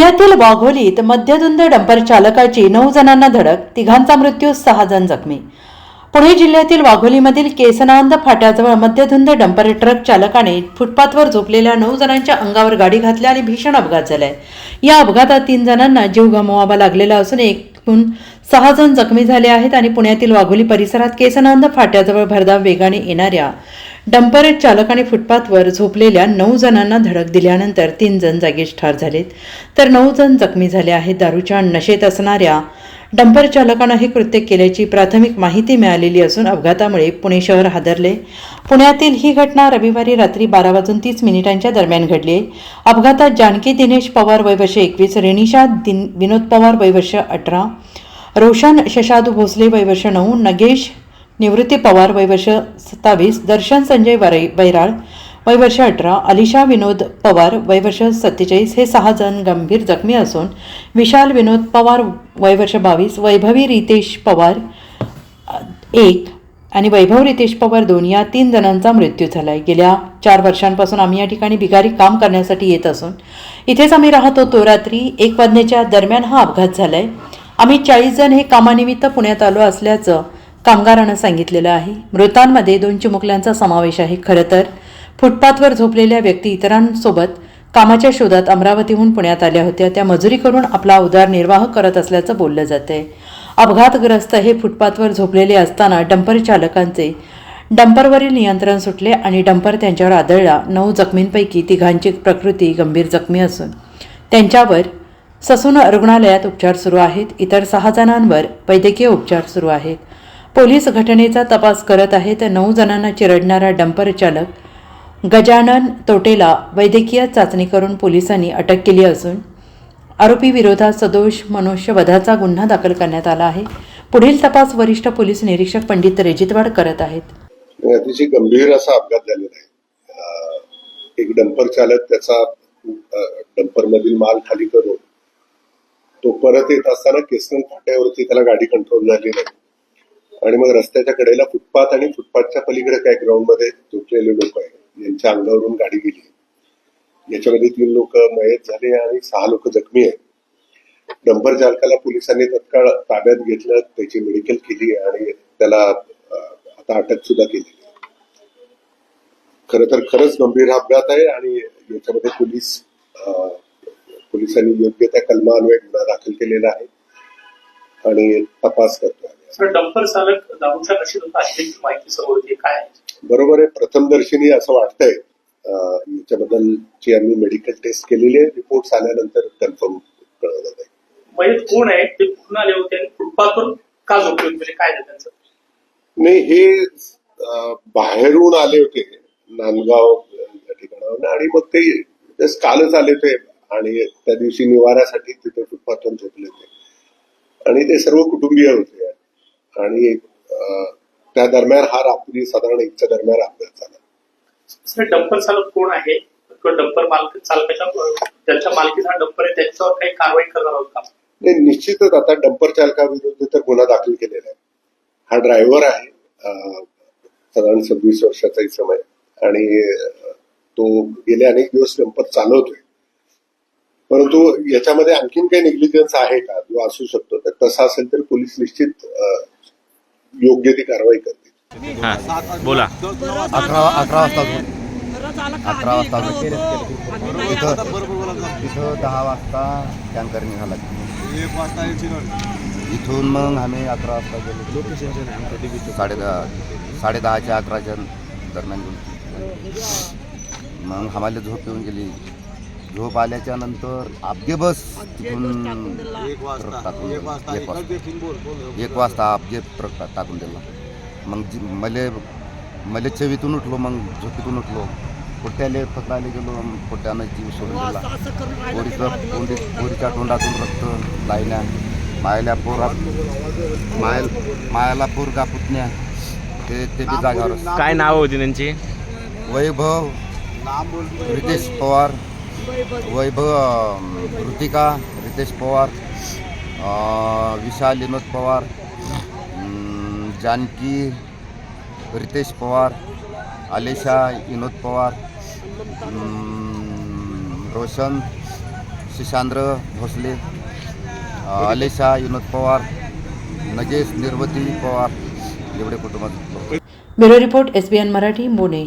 पुण्यातील वाघोलीत मध्यधुंद डंपर चालकाची नऊ जणांना धडक तिघांचा मृत्यू सहा जण जखमी. पुणे जिल्ह्यातील वाघोलीमधील केसनांद फाट्याजवळ मध्यधुंद डंपर ट्रक चालकाने फुटपाथवर झोपलेल्या नऊ जणांच्या अंगावर गाडी घातल्या आणि भीषण अपघात झालाय. या अपघातात तीन जणांना जीव गमवावा लागलेला असून एक एकूण सहा जण जखमी झाले आहेत आणि पुण्यातील वाघोली परिसरात केसनांद फाट्याजवळ भरधाव वेगाने येणाऱ्या डंपर आणि फुटपाथवर झोपलेल्या नऊ जणांना धडक दिल्यानंतर तीन जण जागीच ठार झालेत. तर नऊ जण जखमी झाले आहेत. दारूच्या नशेत असणाऱ्या डंपर चालकानं हे कृत्य केल्याची प्राथमिक माहिती मिळालेली असून अपघातामुळे पुणे शहर हादरले. पुण्यातील ही घटना रविवारी रात्री बारा वाजून तीस मिनिटांच्या दरम्यान घडली. अपघातात जानकी दिनेश पवार वयवर्ष एकवीस रेनिशा दिन विनोद पवार वयवर्ष अठरा रोशन शशाद भोसले वयवर्ष नऊ नगेश निवृत्ती पवार वयवर्ष सत्तावीस दर्शन संजय वरै बैराळ वय वर्ष अठरा अलिशा विनोद पवार वय वर्ष सत्तेचाळीस हे सहा जण गंभीर जखमी असून विशाल विनोद पवार वय वर्ष बावीस वैभवी रितेश पवार एक आणि वैभव रितेश पवार दोन या तीन जणांचा मृत्यू झाला आहे गेल्या चार वर्षांपासून आम्ही या ठिकाणी भिगारी काम करण्यासाठी येत असून इथेच आम्ही राहत. होतो रात्री एक वाजण्याच्या दरम्यान हा अपघात झाला आहे आम्ही चाळीस जण हे कामानिमित्त पुण्यात आलो असल्याचं कामगारानं सांगितलेलं आहे. मृतांमध्ये दोन चिमुकल्यांचा समावेश आहे. खरं तर फुटपाथवर झोपलेल्या व्यक्ती इतरांसोबत कामाच्या शोधात अमरावतीहून पुण्यात आल्या होत्या. त्या मजुरी करून आपला उदारनिर्वाह करत असल्याचं बोललं जाते अपघातग्रस्त हे फुटपाथवर झोपलेले असताना डंपर चालकांचे डंपरवरील नियंत्रण सुटले आणि डंपर त्यांच्यावर आदळला. नऊ जखमींपैकी तिघांची प्रकृती गंभीर जखमी असून त्यांच्यावर ससून रुग्णालयात उपचार सुरू आहेत. इतर सहा जणांवर वैद्यकीय उपचार सुरू आहेत. पोलीस घटनेचा तपास करत आहेत. नऊ जणांना चिरडणारा डंपर चालक गजानन तोटेला वैद्यकीय चाचणी करून पोलिसांनी अटक केली असून आरोपी विरोधात सदोष मनुष्यवधाचा गुन्हा दाखल करण्यात आला आहे. पुढील तपास वरिष्ठ पोलीस निरीक्षक पंडित रेजितवाड करत आहेत. अतिशय गंभीर असा अपघात झालेला आहे. एक डंपर चालक त्याचा डंपर मधील माल खाली करून तो परत येत असताना केसन फाट्यावरती त्याला गाडी कंट्रोल झाली नाही. आणि मग रस्त्याच्या कडेला फुटपाथ आणि फुटपाथच्या पलीकडे काय ग्राउंडमध्ये झोपलेले लोक आहेत. यांच्या अंगावरून गाडी गेली. याच्यामध्ये तीन लोक मयत झाले आणि सहा लोक जखमी आहेत. डंपर चालकाला पोलिसांनी तत्काळ ताब्यात घेतलं त्याची मेडिकल केली आणि त्याला आता अटक सुद्धा केली. खर तर खरंच गंभीर अपघात आहे आणि याच्यामध्ये पोलीस पोलिसांनी योग्य त्या कलमान्वये गुन्हा दाखल केलेला आहे आणि तपास करतो डंपर चालक दारूच्या नशेत होता माहिती समोर काय आहे? बरोबर आहे. प्रथमदर्शनी असं वाटतंय. याच्याबद्दलची आम्ही मेडिकल टेस्ट केलेली आहे. रिपोर्ट आल्यानंतर कन्फर्म कळवलं जाईल मयत कोण आहे? ते कुठून आले होते आणि फुटपाथवर का झोपले होते? म्हणजे काय त्यांचं? नाही हे बाहेरून आले होते. नांदगाव या ठिकाणावर आणि मग ते कालच आले होते. आणि त्या दिवशी निवाऱ्यासाठी तिथे फुटपाथवर झोपले होते. आणि ते सर्व कुटुंबीय होते. आणि त्या दरम्यान हा रात्री साधारण एकच्या दरम्यान अपघात झाला. डंपर चालक कोण आहे? डंपर मालक चालकाच्या ज्यांच्या मालकीचा डंपर आहे त्यांच्यावर काही कारवाई करणार आहोत का? नाही निश्चितच आता डंपर चालकाविरुद्ध तर गुन्हा दाखल केलेला आहे. हा ड्रायव्हर आहे साधारण सव्वीस वर्षाचा इसम आहे. आणि तो गेले अनेक दिवस डंपर चालवतोय. परंतु याच्यामध्ये आणखीन काही निग्लिजन्स आहे का? जो असू शकतो. तर तसा असेल तर पोलीस निश्चित योग्य ती कारवाई करतील. हा बोला. अकरा अकरा वाजता अकरा वाजता इथं इथं दहा वाजता टँकर निघाला. इथून मग आम्ही अकरा वाजता गेलो. साडे दहा साडे दहाच्या अकराच्या दरम्यान गेलो. मग आम्हाला झोप येऊन गेली. झोप आल्याच्यानंतर बस तिथून ट्रक टाकून दिला. एक वाजता. एक वाजता ट्रक टाकून दिला. मग जी मले मले चवीतून उठलो मग झोपेतून उठलो. पोट्याले पकडायला गेलो पोट्यानं जीव सोडून दिला. पोरीचं पोरी पोरीच्या तोंडातून रक्त लायल्या. मायल्या पोरात मायल मायाला पोरगा पुतण्या. ते ते बी जागावर काय नाव होती त्यांची? वैभव रितेश पवार. वैभव ऋतिका रितेश पवार विशाल विनोद पवार जानकी रितेश पवार आलेशा विनोद पवार रोशन शिशांद्र भोसले आलेशा विनोद पवार नगेश निर्वती पवार एवढे कुटुंबात bureau report SBN Marathi Pune.